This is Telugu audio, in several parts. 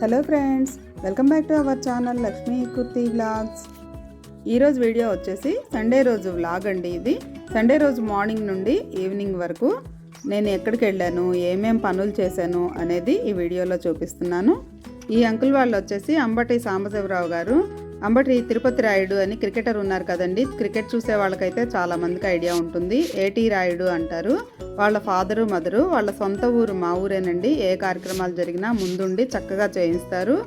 Hello friends welcome back to our channel Lakshmi Kurti vlogs ఈరోజు వీడియో వచ్చేసి సండే రోజు వ్లాగ్ అండి ఇది. సండే రోజు మార్నింగ్ నుండి ఈవినింగ్ వరకు నేను ఎక్కడికి వెళ్ళాను ఏమేం పనులు చేశాను అనేది ఈ వీడియోలో చూపిస్తున్నాను. ఈ అంకుల్ వాళ్ళు వచ్చేసి అంబటి సాంబశివరావు గారు అంబటి తిరుపతి రాయుడు అని క్రికెటర్ ఉన్నారు కదండి. క్రికెట్ చూసే వాళ్ళకైతే చాలా మందికి ఐడియా ఉంటుంది. ఏటీ రాయుడు అంటారు. వాళ్ళ ఫాదరు మదరు వాళ్ళ సొంత ఊరు మా ఊరేనండి. ఏ కార్యక్రమాలు జరిగినా ముందుండి చక్కగా చేయిస్తారు.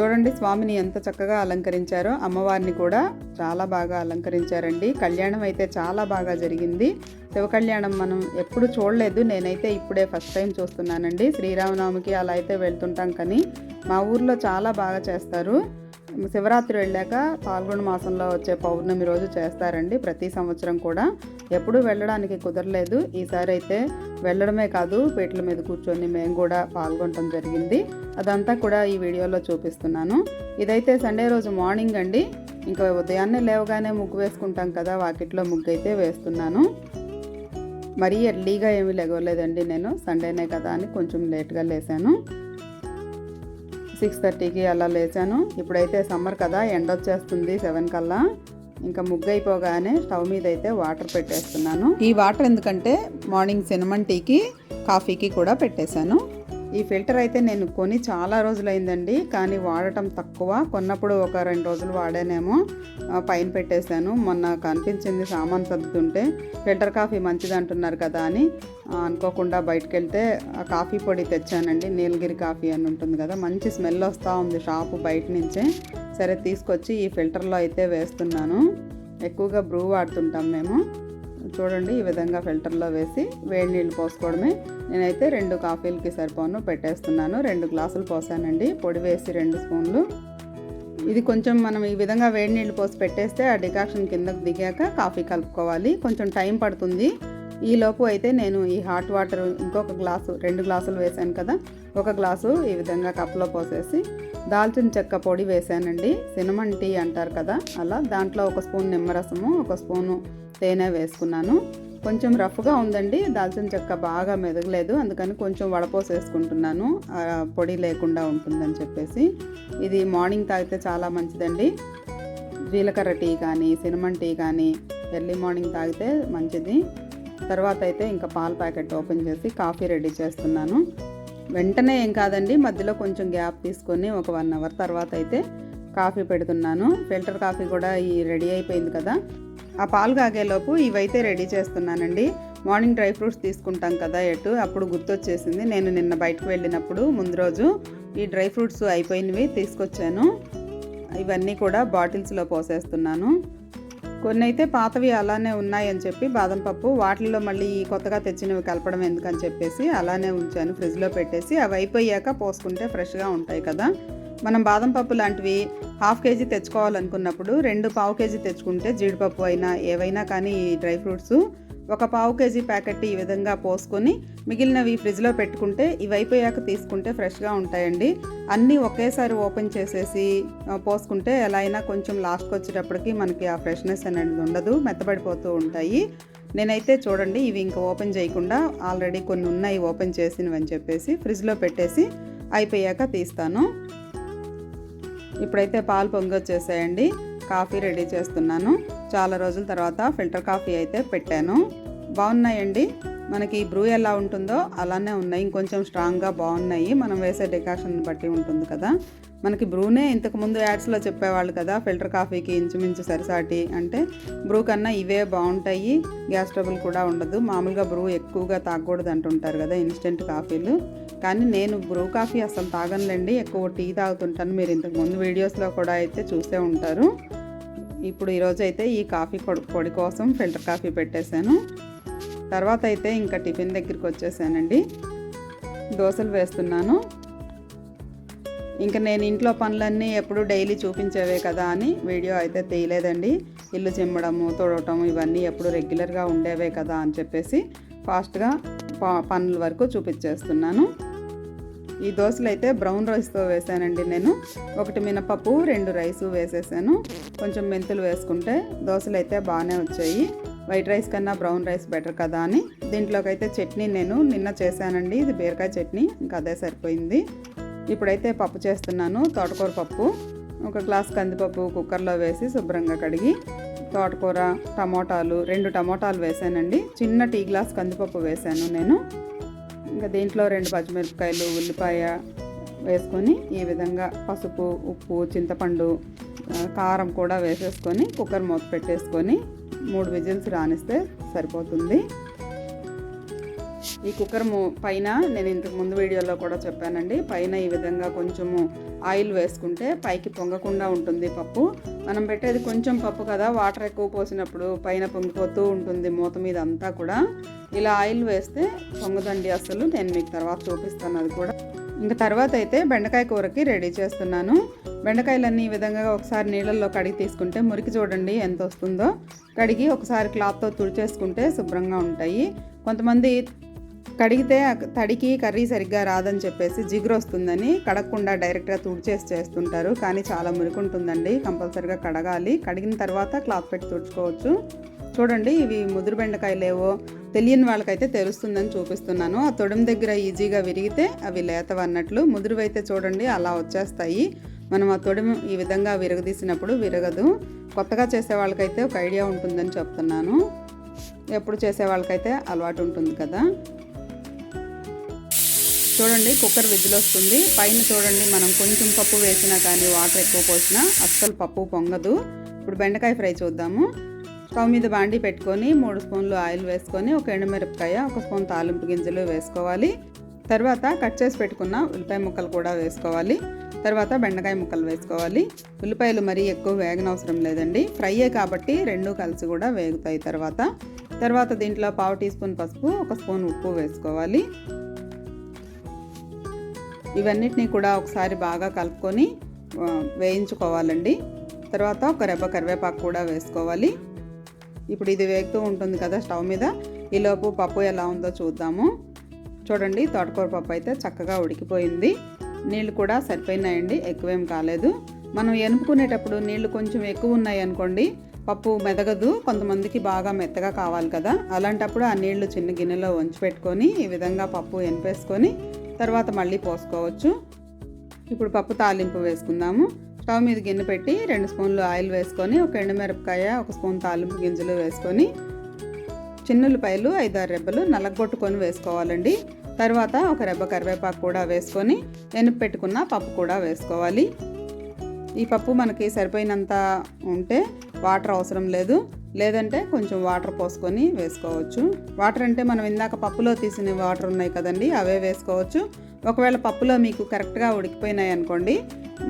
చూడండి స్వామిని ఎంత చక్కగా అలంకరించారో. అమ్మవారిని కూడా చాలా బాగా అలంకరించారండి. కళ్యాణం అయితే చాలా బాగా జరిగింది. శివ కళ్యాణం మనం ఎప్పుడు చూడలేదు. నేనైతే ఇప్పుడే ఫస్ట్ టైం చూస్తున్నానండి. శ్రీరామనవమికి అలా అయితే వెళ్తుంటాం కానీ మా ఊర్లో చాలా బాగా చేస్తారు. శివరాత్రి వెళ్ళాక పాల్గొన మాసంలో వచ్చే పౌర్ణమి రోజు చేస్తారండి. ప్రతి సంవత్సరం కూడా. ఎప్పుడూ వెళ్ళడానికి కుదరలేదు. ఈసారి అయితే వెళ్ళడమే కాదు పీటల మీద కూర్చొని మేము కూడా పాల్గొనడం జరిగింది. అదంతా కూడా ఈ వీడియోలో చూపిస్తున్నాను. ఇదైతే సండే రోజు మార్నింగ్ అండి. ఇంకా ఉదయాన్నే లేవగానే ముగ్గు వేసుకుంటాం కదా వాకిట్లో ముగ్గు అయితే వేస్తున్నాను. మరీ ఎర్లీగా ఏమీ లేగలేదండి నేను. సండేనే కదా అని కొంచెం లేట్గా లేసాను. సిక్స్ థర్టీకి అలా లేచాను. ఇప్పుడైతే సమ్మర్ కదా ఎండ వచ్చేస్తుంది సెవెన్ కల్లా. ఇంకా ముగ్గు అయిపోగానే స్టవ్ మీద అయితే వాటర్ పెట్టేస్తున్నాను. ఈ వాటర్ ఎందుకంటే మార్నింగ్ సినిమన్ టీకి కాఫీకి కూడా పెట్టేశాను. ఈ ఫిల్టర్ అయితే నేను కొని చాలా రోజులైందండి కానీ వాడటం తక్కువ. కొన్నప్పుడు ఒక రెండు రోజులు వాడానేమో పైన పెట్టేశాను. మొన్న కనిపించింది సామాన్ సర్దుతుంటే ఫిల్టర్ కాఫీ మంచిది అంటున్నారు కదా అని అనుకోకుండా బయటకు వెళ్తే కాఫీ పొడి తెచ్చానండి నీలగిరి కాఫీ అని ఉంటుంది కదా మంచి స్మెల్ వస్తూ ఉంది షాపు బయట నుంచే. సరే తీసుకొచ్చి ఈ ఫిల్టర్లో అయితే వేస్తున్నాను. ఎక్కువగా బ్రూ వాడుతుంటాం మేము. చూడండి ఈ విధంగా ఫిల్టర్లో వేసి వేడి నీళ్ళు పోసుకోవడమే. నేనైతే రెండు కాఫీలకి సరిపోను పెట్టేస్తున్నాను. రెండు గ్లాసులు పోసానండి. పొడి వేసి రెండు స్పూన్లు. ఇది కొంచెం మనం ఈ విధంగా వేడి నీళ్ళు పోసి పెట్టేస్తే ఆ డికాక్షన్ కిందకు దిగాక కాఫీ కలుపుకోవాలి. కొంచెం టైం పడుతుంది. ఈ లోపు అయితే నేను ఈ హాట్ వాటర్ ఇంకొక గ్లాసు రెండు గ్లాసులు వేసాను కదా ఒక గ్లాసు ఈ విధంగా కప్లో పోసేసి దాల్చిన చెక్క పొడి వేసానండి. సినమన్ టీ అంటారు కదా అలా దాంట్లో ఒక స్పూన్ నిమ్మరసము ఒక స్పూను తేనె వేసుకున్నాను. కొంచెం రఫ్గా ఉందండి. దాల్చిన చెక్క బాగా మెదగలేదు. అందుకని కొంచెం వడపోసేసుకుంటున్నాను. పొడి లేకుండా ఉంటుందని చెప్పేసి. ఇది మార్నింగ్ తాగితే చాలా మంచిదండి. జీలకర్ర టీ కానీ సినిమన్ టీ కానీ ఎర్లీ మార్నింగ్ తాగితే మంచిది. తర్వాత అయితే ఇంకా పాల ప్యాకెట్ ఓపెన్ చేసి కాఫీ రెడీ చేస్తున్నాను. వెంటనే ఏం కాదండి మధ్యలో కొంచెం గ్యాప్ తీసుకొని ఒక వన్ అవర్ తర్వాత అయితే కాఫీ పెడుతున్నాను. ఫిల్టర్ కాఫీ కూడా ఈ రెడీ అయిపోయింది కదా. ఆ పాలు కాగేలోపు ఇవైతే రెడీ చేస్తున్నానండి. మార్నింగ్ డ్రై ఫ్రూట్స్ తీసుకుంటాం కదా ఎటు అప్పుడు గుర్తొచ్చేసింది. నేను నిన్న బయటకు వెళ్ళినప్పుడు ముందు రోజు ఈ డ్రై ఫ్రూట్స్ అయిపోయినవి తీసుకొచ్చాను. ఇవన్నీ కూడా బాటిల్స్లో పోసేస్తున్నాను. కొన్ని అయితే పాతవి అలానే ఉన్నాయని చెప్పి బాదం పప్పు వాటిల్లో మళ్ళీ ఈ కొత్తగా తెచ్చినవి కలపడం ఎందుకని చెప్పేసి అలానే ఉంచాను. ఫ్రిడ్జ్లో పెట్టేసి అవి అయిపోయాక పోసుకుంటే ఫ్రెష్గా ఉంటాయి కదా. మనం బాదం పప్పు లాంటివి హాఫ్ కేజీ తెచ్చుకోవాలనుకున్నప్పుడు రెండు పావు కేజీ తెచ్చుకుంటే జీడిపప్పు అయినా ఏవైనా కానీ ఈ డ్రై ఫ్రూట్స్ ఒక పావు కేజీ ప్యాకెట్ ఈ విధంగా పోసుకొని మిగిలినవి ఫ్రిడ్జ్లో పెట్టుకుంటే ఇవి అయిపోయాక తీసుకుంటే ఫ్రెష్గా ఉంటాయండి. అన్నీ ఒకేసారి ఓపెన్ చేసేసి పోసుకుంటే ఎలా అయినా కొంచెం లాస్ట్కి వచ్చేటప్పటికి మనకి ఆ ఫ్రెష్నెస్ అనేది ఉండదు మెత్తబడిపోతూ ఉంటాయి. నేనైతే చూడండి ఇవి ఇంకా ఓపెన్ చేయకుండా ఆల్రెడీ కొన్ని ఉన్నాయి ఓపెన్ చేసినవి అని చెప్పేసి ఫ్రిడ్జ్లో పెట్టేసి అయిపోయాక తీస్తాను. ఇప్పుడైతే పాలు పొంగొచ్చేసాయండి. కాఫీ రెడీ చేస్తున్నాను. చాలా రోజుల తర్వాత ఫిల్టర్ కాఫీ అయితే పెట్టాను. బాగున్నాయండి. మనకి బ్రూ ఎలా ఉంటుందో అలానే ఉన్నాయి. ఇంకొంచెం స్ట్రాంగ్గా బాగున్నాయి. మనం వేసే డెకాషన్ బట్టి ఉంటుంది కదా. మనకి బ్రూనే ఇంతకుముందు యాడ్స్లో చెప్పేవాళ్ళు కదా ఫిల్టర్ కాఫీకి ఇంచుమించు సరిసాటి అంటే బ్రూ కన్నా ఇవే బాగుంటాయి గ్యాస్ ట్రబుల్ కూడా ఉండదు. మామూలుగా బ్రూ ఎక్కువగా తాగకూడదు అంటుంటారు కదా ఇన్స్టెంట్ కాఫీలు. కానీ నేను బ్రూ కాఫీ అసలు తాగనులేండి ఎక్కువ టీ తాగుతుంటాను. మీరు ఇంతకుముందు వీడియోస్లో కూడా అయితే చూసే ఉంటారు. ఇప్పుడు ఈరోజు అయితే ఈ కాఫీ పొడి పొడి కోసం ఫిల్టర్ కాఫీ పెట్టేశాను. తర్వాత అయితే ఇంకా టిఫిన్ దగ్గరికి వచ్చేసానండి. దోశలు వేస్తున్నాను. ఇంకా నేను ఇంట్లో పనులన్నీ ఎప్పుడు డైలీ చూపించేవే కదా అని వీడియో అయితే తీయలేదండి. ఇల్లు చిమ్మడము తొడవటం ఇవన్నీ ఎప్పుడు రెగ్యులర్గా ఉండేవే కదా అని చెప్పేసి ఫాస్ట్గా పనుల వరకు చూపించేస్తున్నాను. ఈ దోశలు అయితే బ్రౌన్ రైస్తో వేసానండి నేను. ఒకటి మినపప్పు రెండు రైసు వేసేసాను. కొంచెం మెంతులు వేసుకుంటే దోశలు అయితే బాగానే వచ్చాయి. వైట్ రైస్ కన్నా బ్రౌన్ రైస్ బెటర్ కదా అని. దీంట్లోకి అయితే చట్నీ నేను నిన్న చేశానండి. ఇది బీరకాయ చట్నీ. ఇంకా అదే సరిపోయింది. ఇప్పుడైతే పప్పు చేస్తున్నాను తోటకూర పప్పు. ఒక గ్లాస్ కందిపప్పు కుక్కర్లో వేసి శుభ్రంగా కడిగి తోటకూర టమోటాలు రెండు టమోటాలు వేసానండి. చిన్న టీ గ్లాస్ కందిపప్పు వేసాను నేను. ఇంకా దీంట్లో రెండు పచ్చిమిరపకాయలు ఉల్లిపాయ వేసుకొని ఈ విధంగా పసుపు ఉప్పు చింతపండు కారం కూడా వేసేసుకొని కుక్కర్ మూత పెట్టేసుకొని మూడు విజిల్స్ రానిస్తే సరిపోతుంది. ఈ కుక్కర్ పైన నేను ఇంతకు ముందు వీడియోలో కూడా చెప్పానండి. పైన ఈ విధంగా కొంచెము ఆయిల్ వేసుకుంటే పైకి పొంగకుండా ఉంటుంది పప్పు. మనం పెట్టేది కొంచెం పప్పు కదా వాటర్ ఎక్కువ పోసినప్పుడు పైన పొంగిపోతూ ఉంటుంది మూత మీద అంతా కూడా. ఇలా ఆయిల్ వేస్తే పొంగదండి అసలు. నేను మీకు తర్వాత చూపిస్తాను అది కూడా. ఇంకా తర్వాత అయితే బెండకాయ కూరకి రెడీ చేస్తున్నాను. బెండకాయలన్నీ ఈ విధంగా ఒకసారి నీళ్ళల్లో కడిగి తీసుకుంటే మురికి చూడండి ఎంత వస్తుందో. కడిగి ఒకసారి క్లాత్తో తుడిచేసుకుంటే శుభ్రంగా ఉంటాయి. కొంతమంది కడిగితే తడికి కర్రీ సరిగ్గా రాదని చెప్పేసి జిగురు వస్తుందని కడగకుండా డైరెక్ట్గా తుడిచేసి చేస్తుంటారు. కానీ చాలా మురికి ఉంటుందండి కంపల్సరిగా కడగాలి. కడిగిన తర్వాత క్లాత్ పెట్టి తుడుచుకోవచ్చు. చూడండి ఇవి ముదురు బెండకాయలేవో తెలియని వాళ్ళకైతే తెలుస్తుందని చూపిస్తున్నాను. ఆ తొడం దగ్గర ఈజీగా విరిగితే అవి లేతవన్నట్లు ముదురువైతే చూడండి అలా వచ్చేస్తాయి. మనం ఆ తొడం ఈ విధంగా విరగదీసినప్పుడు విరగదు. కొత్తగా చేసే వాళ్ళకైతే ఒక ఐడియా ఉంటుందని చెప్తున్నాను. ఎప్పుడు చేసే వాళ్ళకైతే అలవాటు ఉంటుంది కదా. చూడండి కుక్కర్ విజిల్ వస్తుంది. పైన చూడండి మనం కొంచెం పప్పు వేసినా కానీ వాటర్ ఎక్కువ పోసినా అస్సలు పప్పు పొంగదు. ఇప్పుడు బెండకాయ ఫ్రై చూద్దాము. స్టవ్ మీద బాండి పెట్టుకొని మూడు స్పూన్లు ఆయిల్ వేసుకొని ఒక ఎండుమిరపకాయ ఒక స్పూన్ తాలింపు గింజలు వేసుకోవాలి. తర్వాత కట్ చేసి పెట్టుకున్న ఉల్లిపాయ ముక్కలు కూడా వేసుకోవాలి. తర్వాత బెండకాయ ముక్కలు వేసుకోవాలి. ఉల్లిపాయలు మరీ ఎక్కువ వేగనవసరం లేదండి. ఫ్రైయే కాబట్టి రెండు కలిసి కూడా వేగుతాయి తర్వాత. తర్వాత దీంట్లో పావు టీ స్పూన్ పసుపు ఒక స్పూన్ ఉప్పు వేసుకోవాలి. ఇవన్నిటిని కూడా ఒకసారి బాగా కలుపుకొని వేయించుకోవాలండి. తర్వాత ఒక రెబ్బ కరివేపాకు కూడా వేసుకోవాలి. ఇప్పుడు ఇది వేగుతూ ఉంటుంది కదా స్టవ్ మీద. ఈలోపు పప్పు ఎలా ఉందో చూద్దాము. చూడండి తోటకూర పప్పు అయితే చక్కగా ఉడికిపోయింది. నీళ్ళు కూడా సరిపోయినాయండి ఎక్కువేం కాలేదు. మనం ఎనుపుకునేటప్పుడు నీళ్ళు కొంచెం ఎక్కువ ఉన్నాయి అనుకోండి పప్పు మెదగదు. కొంతమందికి బాగా మెత్తగా కావాలి కదా. అలాంటప్పుడు ఆ నీళ్ళు చిన్న గిన్నెలో వంచి పెట్టుకొని ఈ విధంగా పప్పు ఎనిపేసుకొని తర్వాత మళ్ళీ పోసుకోవచ్చు. ఇప్పుడు పప్పు తాలింపు వేసుకుందాము. స్టవ్ మీద గిన్నె పెట్టి రెండు స్పూన్లు ఆయిల్ వేసుకొని ఒక ఎండుమిరపకాయ ఒక స్పూన్ తాలింపు గింజలు వేసుకొని చిన్నులపాయలు ఐదారు రెబ్బలు నలగొట్టుకొని వేసుకోవాలండి. తర్వాత ఒక రెబ్బ కరివేపాకు కూడా వేసుకొని ఎనుపు పెట్టుకున్న పప్పు కూడా వేసుకోవాలి. ఈ పప్పు మనకి సరిపోయినంత ఉంటే వాటర్ అవసరం లేదు. లేదంటే కొంచెం వాటర్ పోసుకొని వేసుకోవచ్చు. వాటర్ అంటే మనం ఇందాక పప్పులో తీసిన వాటర్ ఉన్నాయి కదండి అవే వేసుకోవచ్చు. ఒకవేళ పప్పులో మీకు కరెక్ట్గా ఉడికిపోయినాయి అనుకోండి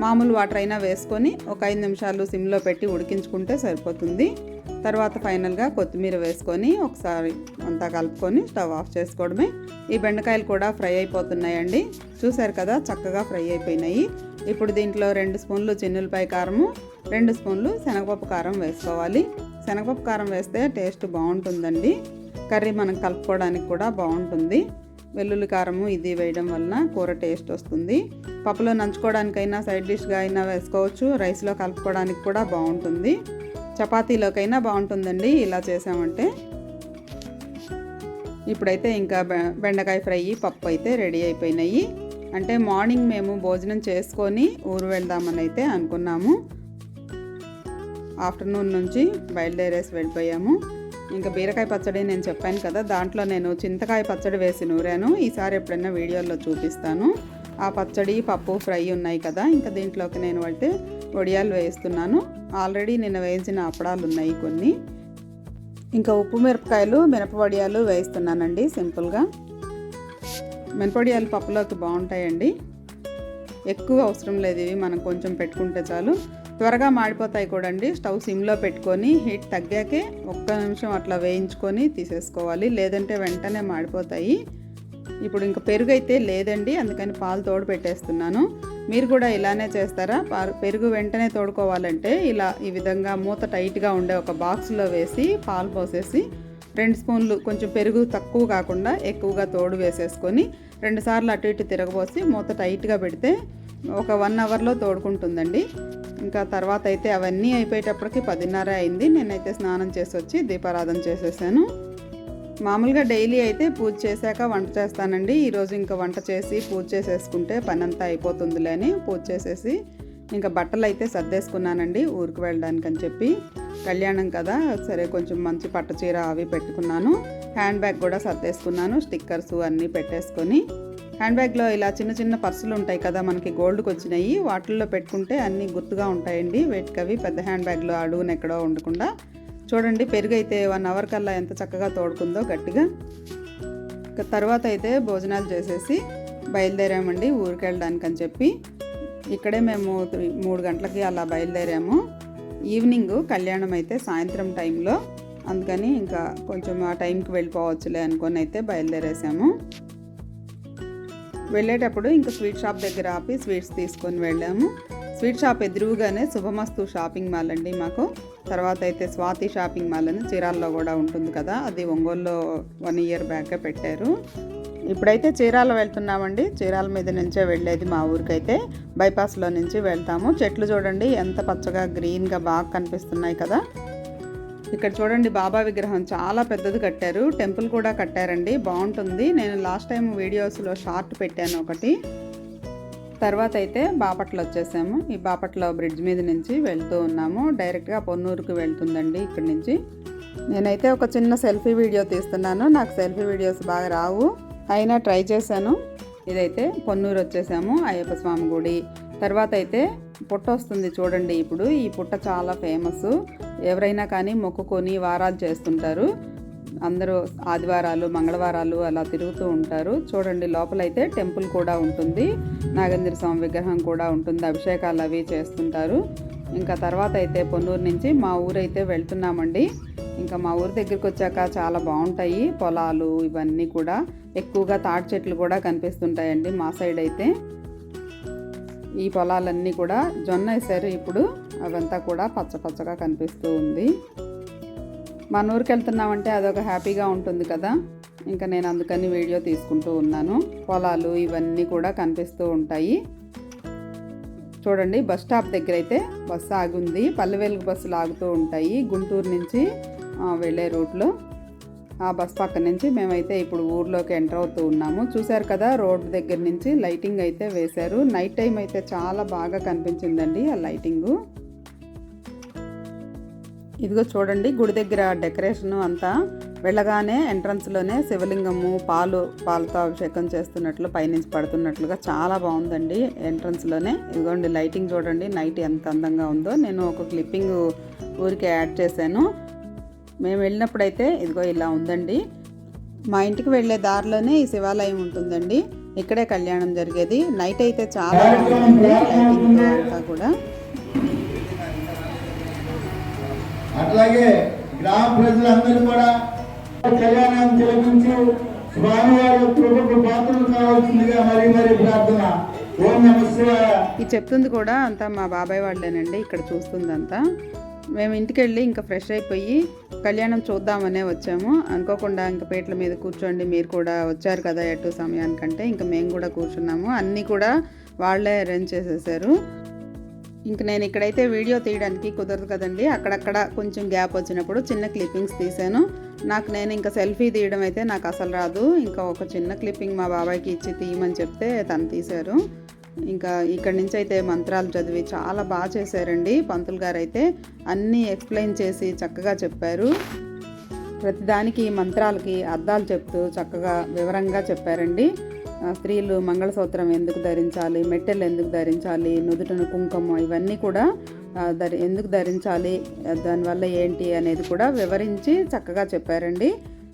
మామూలు వాటర్ అయినా వేసుకొని ఒక ఐదు నిమిషాలు సిమ్లో పెట్టి ఉడికించుకుంటే సరిపోతుంది. తర్వాత ఫైనల్గా కొత్తిమీర వేసుకొని ఒకసారి అంతా కలుపుకొని స్టవ్ ఆఫ్ చేసుకోవడమే. ఈ బెండకాయలు కూడా ఫ్రై అయిపోతున్నాయండి. చూసారు కదా చక్కగా ఫ్రై అయిపోయినాయి. ఇప్పుడు దీంట్లో రెండు స్పూన్లు చిన్నులపాయ కారము రెండు స్పూన్లు శనగపప్పు కారం వేసుకోవాలి. శనగపప్పు కారం వేస్తే టేస్ట్ బాగుంటుందండి. కర్రీ మనం కలుపుకోవడానికి కూడా బాగుంటుంది. వెల్లుల్లి కారము ఇది వేయడం వలన కూర టేస్ట్ వస్తుంది. పప్పులో నంచుకోవడానికైనా సైడ్ డిష్గా అయినా వేసుకోవచ్చు. రైస్లో కలుపుకోవడానికి కూడా బాగుంటుంది. చపాతీలోకైనా బాగుంటుందండి ఇలా చేసామంటే. ఇప్పుడైతే ఇంకా బె- బెండకాయ ఫ్రై పప్పు అయితే రెడీ అయిపోయినాయి. అంటే మార్నింగ్ మేము భోజనం చేసుకొని ఊరు వెళ్దామని అయితే అనుకున్నాము. ఆఫ్టర్నూన్ నుంచి బయలుదేరేసి వెళ్ళిపోయాము. ఇంకా బీరకాయ పచ్చడి నేను చెప్పాను కదా దాంట్లో నేను చింతకాయ పచ్చడి వేసి నూరాను. ఈసారి ఎప్పుడైనా వీడియోలో చూపిస్తాను. ఆ పచ్చడి పప్పు ఫ్రై ఉన్నాయి కదా ఇంకా దీంట్లోకి నేను అంటే వడియాలు వేస్తున్నాను. ఆల్రెడీ నిన్న వేయించిన అప్పడాలు ఉన్నాయి కొన్ని. ఇంకా ఉప్పు మిరపకాయలు మినప వడియాలు వేస్తున్నానండి సింపుల్గా. మినపొడియాలు పప్పులోకి బాగుంటాయండి. ఎక్కువ అవసరం లేదు ఇవి మనం కొంచెం పెట్టుకుంటే చాలు. త్వరగా మాడిపోతాయి కూడా అండి స్టవ్ సిమ్లో పెట్టుకొని హీట్ తగ్గాకే ఒక్క నిమిషం అట్లా వేయించుకొని తీసేసుకోవాలి. లేదంటే వెంటనే మాడిపోతాయి. ఇప్పుడు ఇంకా పెరుగు అయితే లేదండి. అందుకని పాలు తోడు పెట్టేస్తున్నాను. మీరు కూడా ఇలానే చేస్తారా? పెరుగు వెంటనే తోడుకోవాలంటే ఇలా ఈ విధంగా మూత టైట్గా ఉండే ఒక బాక్స్లో వేసి పాలు పోసేసి రెండు స్పూన్లు కొంచెం పెరుగు తక్కువ కాకుండా ఎక్కువగా తోడు వేసేసుకొని రెండుసార్లు అటు ఇటు తిరగబోసి మూత టైట్గా పెడితే ఒక వన్ అవర్లో తోడుకుంటుందండి. ఇంకా తర్వాత అయితే అవన్నీ అయిపోయేటప్పటికి పదిన్నర అయింది. నేనైతే స్నానం చేసి వచ్చి దీపారాధన చేసేసాను. మామూలుగా డైలీ అయితే పూజ చేశాక వంట చేస్తానండి. ఈరోజు ఇంకా వంట చేసి పూజ చేసేసుకుంటే పని అంతా అయిపోతుందిలే అని పూజ చేసేసి ఇంకా బట్టలు అయితే సర్దేసుకున్నానండి. ఊరికి వెళ్ళడానికి అని చెప్పి. కళ్యాణం కదా సరే కొంచెం మంచి పట్టు చీర అవి పెట్టుకున్నాను. హ్యాండ్ బ్యాగ్ కూడా సర్దేసుకున్నాను. స్టిక్కర్స్ అన్నీ పెట్టేసుకొని. హ్యాండ్ బ్యాగ్లో ఇలా చిన్న చిన్న పర్సులు ఉంటాయి కదా మనకి గోల్డ్కి వచ్చినాయి. వాటిల్లో పెట్టుకుంటే అన్నీ గుర్తుగా ఉంటాయండి. వెట్కవి పెద్ద హ్యాండ్ బ్యాగ్లో అడుగున ఎక్కడో ఉండకుండా. చూడండి పెరుగు అయితే వన్ అవర్ కల్లా ఎంత చక్కగా తోడుకుందో గట్టిగా. తర్వాత అయితే భోజనాలు చేసేసి బయలుదేరామండి ఊరికి వెళ్ళడానికి అని చెప్పి. ఇక్కడే మేము మూడు గంటలకి అలా బయలుదేరాము. ఈవినింగ్ కళ్యాణం అయితే సాయంత్రం టైంలో. అందుకని ఇంకా కొంచెం ఆ టైంకి వెళ్ళిపోవచ్చులే అనుకొని అయితే బయలుదేరేసాము. వెళ్ళేటప్పుడు ఇంకా స్వీట్ షాప్ దగ్గర ఆపి స్వీట్స్ తీసుకొని వెళ్ళాము. స్వీట్ షాప్ ఎదురుగానే శుభమస్తు షాపింగ్ మాల్ అండి మాకు. తర్వాత అయితే స్వాతి షాపింగ్ మాల్ అని చీరాల్లో కూడా ఉంటుంది కదా అది ఒంగోలులో వన్ ఇయర్ బ్యాకే పెట్టారు. ఇప్పుడైతే చీరాల వెళ్తున్నామండి. చీరాల మీద నుంచే వెళ్ళేది మా ఊరికైతే. బైపాస్లో నుంచి వెళ్తాము. చెట్లు చూడండి ఎంత పచ్చగా గ్రీన్గా బాగా కనిపిస్తున్నాయి కదా. ఇక్కడ చూడండి బాబా విగ్రహం. చాలా పెద్దది కట్టారు. టెంపుల్ కూడా కట్టారండి. బాగుంటుంది. నేను లాస్ట్ టైం వీడియోస్లో షార్ట్ పెట్టాను ఒకటి. తర్వాత అయితే బాపట్ల వచ్చేసాము. ఈ బాపట్ల బ్రిడ్జ్ మీద నుంచి వెళ్తూ ఉన్నాము. డైరెక్ట్గా పొన్నూరుకు వెళ్తుందండి ఇక్కడ నుంచి. నేనైతే ఒక చిన్న సెల్ఫీ వీడియో తీస్తున్నాను. నాకు సెల్ఫీ వీడియోస్ బాగా రావు. అయినా ట్రై చేశాను. ఇదైతే పొన్నూరు వచ్చేసాము. అయ్యప్ప స్వామి గుడి. తర్వాత అయితే పుట్ట వస్తుంది చూడండి ఇప్పుడు. ఈ పుట్ట చాలా ఫేమస్. ఎవరైనా కానీ మొక్కుకొని వారాలు చేస్తుంటారు. అందరూ ఆదివారాలు మంగళవారాలు అలా తిరుగుతూ ఉంటారు. చూడండి లోపలైతే టెంపుల్ కూడా ఉంటుంది. నాగేంద్ర స్వామి విగ్రహం కూడా ఉంటుంది. అభిషేకాలు అవి చేస్తుంటారు. ఇంకా తర్వాత అయితే పొన్నూరు నుంచి మా ఊరైతే వెళ్తున్నామండి. ఇంకా మా ఊరి దగ్గరికి వచ్చాక చాలా బాగుంటాయి పొలాలు ఇవన్నీ కూడా. ఎక్కువగా తాటి చెట్లు కూడా కనిపిస్తుంటాయండి మా సైడ్ అయితే. ఈ పొలాలన్నీ కూడా జొన్న వేసారు ఇప్పుడు. అవంతా కూడా పచ్చ పచ్చగా కనిపిస్తూ ఉంది. మన ఊరికి వెళ్తున్నామంటే అదొక హ్యాపీగా ఉంటుంది కదా. ఇంకా నేను అందుకని వీడియో తీసుకుంటూ ఉన్నాను. పొలాలు ఇవన్నీ కూడా కనిపిస్తూ ఉంటాయి. చూడండి బస్ స్టాప్ దగ్గర అయితే బస్సు ఆగుంది. పల్లెవేలుగు బస్సులు ఆగుతూ ఉంటాయి. గుంటూరు నుంచి వెళ్ళే రూట్లో. ఆ బస్ పక్క నుంచి మేమైతే ఇప్పుడు ఊర్లోకి ఎంటర్ అవుతూ ఉన్నాము. చూశారు కదా రోడ్ దగ్గర నుంచి లైటింగ్ అయితే వేశారు. నైట్ టైం అయితే చాలా బాగా కనిపించిందండి ఆ లైటింగు. ఇదిగో చూడండి గుడి దగ్గర డెకరేషన్ అంతా వెళ్ళగానే ఎంట్రన్స్లోనే శివలింగము పాలు పాలతో అభిషేకం చేస్తున్నట్లు పైనుంచి పడుతున్నట్లుగా చాలా బాగుందండి ఎంట్రన్స్లోనే. ఇదిగోండి లైటింగ్ చూడండి నైట్ ఎంత అందంగా ఉందో. నేను ఒక క్లిప్పింగ్ ఊరికి యాడ్ చేశాను. మేము వెళ్ళినప్పుడైతే ఇదిగో ఇలా ఉందండి. మా ఇంటికి వెళ్ళే దారిలోనే ఈ శివాలయం ఉంటుందండి. ఇక్కడే కళ్యాణం జరిగేది. నైట్ అయితే చాలా బాగుంటుంది లైటింగ్ అంతా కూడా. అట్లాగే గ్రామ ప్రజలందరూ కూడా కళ్యాణం జరిపించి స్వామివారి కృపకు పాత్రలు కావాల్సిందిగా మరీ మరీ ప్రార్థన. ఓం నమ శివాయ. ఈ చెప్తుంది కూడా అంతా మా బాబాయ్ వాళ్ళేనండి. ఇక్కడ చూస్తుందంతా. మేము ఇంటికి వెళ్ళి ఇంకా ఫ్రెష్ అయిపోయి కళ్యాణం చూద్దామనే వచ్చాము. అనుకోకుండా ఇంకా పేట్ల మీద కూర్చోండి మీరు కూడా వచ్చారు కదా ఎటు సమయానికంటే ఇంకా మేము కూడా కూర్చున్నాము. అన్నీ కూడా వాళ్ళే అరేంజ్ చేసేసారు. ఇంక నేను ఇక్కడైతే వీడియో తీయడానికి కుదరదు కదండి. అక్కడక్కడ కొంచెం గ్యాప్ వచ్చినప్పుడు చిన్న క్లిప్పింగ్స్ తీశాను నాకు నేను ఇంకా సెల్ఫీ తీయడం అయితే నాకు అసలు రాదు. ఇంకా ఒక చిన్న క్లిప్పింగ్ మా బాబాయ్కి ఇచ్చి తీయమని చెప్తే తను తీశారు. ఇంకా ఇక్కడి నుంచి అయితే మంత్రాలు చదివి చాలా బాగా చేశారండి పంతులు గారు అయితే అన్నీ ఎక్స్ప్లెయిన్ చేసి చక్కగా చెప్పారు. ప్రతిదానికి మంత్రాలకి అర్థాలు చెప్తూ చక్కగా వివరంగా చెప్పారండి. స్త్రీలు మంగళసూత్రం ఎందుకు ధరించాలి మెట్టెలు ఎందుకు ధరించాలి నుదుటను కుంకుమ ఇవన్నీ కూడా ధరి ఎందుకు ధరించాలి దానివల్ల ఏంటి అనేది కూడా వివరించి చక్కగా చెప్పారండి.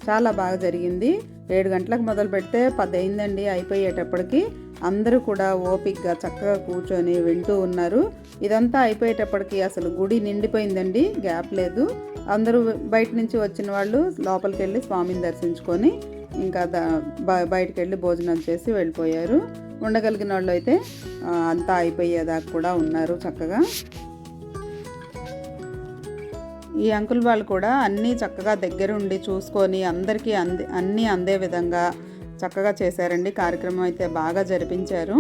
చాలా బాగా జరిగింది. ఏడు గంటలకు మొదలు పెడితే పది అయిందండి అయిపోయేటప్పటికి. అందరూ కూడా ఓపిక్గా చక్కగా కూర్చొని వింటూ ఉన్నారు. ఇదంతా అయిపోయేటప్పటికి అసలు గుడి నిండిపోయిందండి. గ్యాప్ లేదు. అందరూ బయట నుంచి వచ్చిన వాళ్ళు లోపలికి వెళ్ళి స్వామిని దర్శించుకొని ఇంకా ద బ- బయటకు వెళ్ళి భోజనం చేసి వెళ్ళిపోయారు. ఉండగలిగిన వాళ్ళు అయితే అంతా అయిపోయేదాకా కూడా ఉన్నారు చక్కగా. ఈ అంకుల్ వాళ్ళు కూడా అన్నీ చక్కగా దగ్గరుండి చూసుకొని అందరికీ అంది అన్నీ అందే విధంగా చక్కగా చేశారండి. కార్యక్రమం అయితే బాగా జరిపించారు.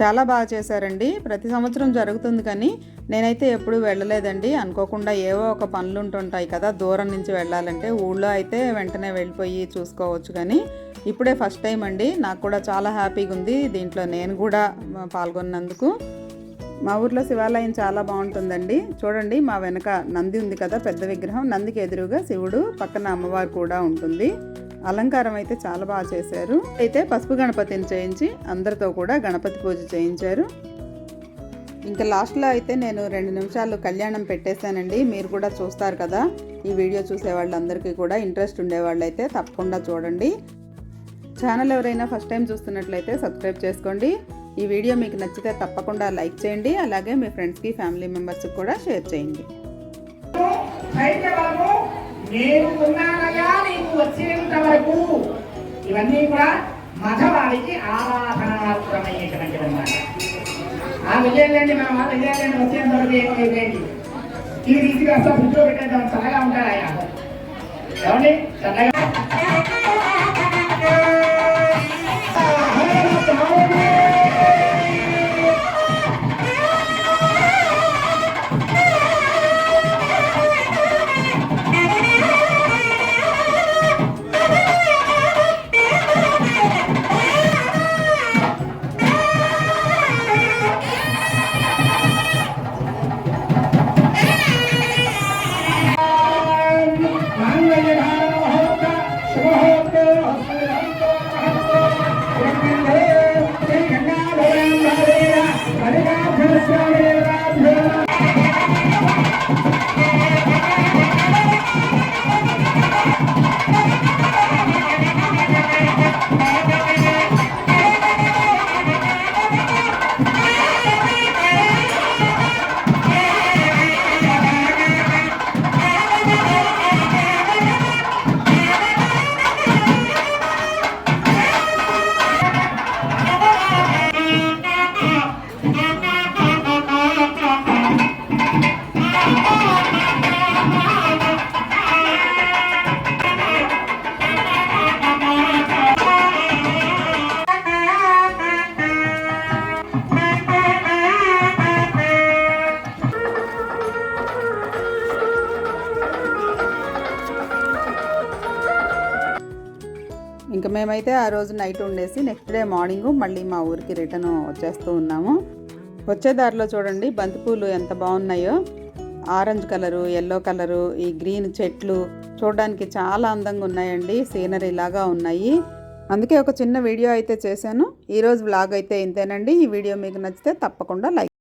చాలా బాగా చేశారండి. ప్రతి సంవత్సరం జరుగుతుంది కానీ నేనైతే ఎప్పుడూ వెళ్ళలేదండి. అనుకోకుండా ఏవో ఒక పనులు ఉంటుంటాయి కదా దూరం నుంచి వెళ్ళాలంటే ఊళ్ళో అయితే వెంటనే వెళ్ళిపోయి చూసుకోవచ్చు కానీ ఇప్పుడే ఫస్ట్ టైం అండి. నాకు కూడా చాలా హ్యాపీగా ఉంది. దీంట్లో నేను కూడా పాల్గొన్నందుకు. మా ఊర్లో శివాలయం చాలా బాగుంటుందండి. చూడండి మా వెనక నంది ఉంది కదా పెద్ద విగ్రహం. నందికి ఎదురుగా శివుడు పక్కన అమ్మవారు కూడా ఉంటుంది. అలంకారం అయితే చాలా బాగా చేశారు. అయితే పసుపు గణపతిని చేయించి అందరితో కూడా గణపతి పూజ చేయించారు. ఇంకా లాస్ట్లో అయితే నేను రెండు నిమిషాలు కళ్యాణం పెట్టేశానండి. మీరు కూడా చూస్తారు కదా ఈ వీడియో చూసే వాళ్ళందరికీ కూడా ఇంట్రెస్ట్ ఉండేవాళ్ళు అయితే తప్పకుండా చూడండి. ఛానల్ ఎవరైనా ఫస్ట్ టైం చూస్తున్నట్లయితే సబ్స్క్రైబ్ చేసుకోండి. ఈ వీడియో మీకు నచ్చితే తప్పకుండా లైక్ చేయండి. అలాగే మీ ఫ్రెండ్స్కి ఫ్యామిలీ మెంబర్స్కి కూడా షేర్ చేయండి. నేను ఉన్నానగా నీకు వచ్చేంత వరకు. ఇవన్నీ కూడా మగవాడికి ఆరాధనాత్మకమైనటువంటి అన్నమాట ఆ విజయలేండి మన ఆ విజయలేండి వచ్చేంత వరకు ఏమి లేదండి ఇవి తీసుకొస్తా ఫ్రిడ్జ్లో పెట్టేద్దాం చల్లగా ఉంటారు ఆయన ఏమండి? చల్లగా మేమైతే ఆ రోజు నైట్ ఉండేసి నెక్స్ట్ డే మార్నింగ్ మళ్ళీ మా ఊరికి రిటర్న్ వచ్చేస్తూ ఉన్నాము. వచ్చే దారిలో చూడండి బంతిపూలు ఎంత బాగున్నాయో. ఆరెంజ్ కలరు ఎల్లో కలరు ఈ గ్రీన్ చెట్లు చూడడానికి చాలా అందంగా ఉన్నాయండి సీనరీ లాగా ఉన్నాయి. అందుకే ఒక చిన్న వీడియో అయితే చేశాను. ఈరోజు వ్లాగ్ అయితే ఇంతేనండి. ఈ వీడియో మీకు నచ్చితే తప్పకుండా లైక్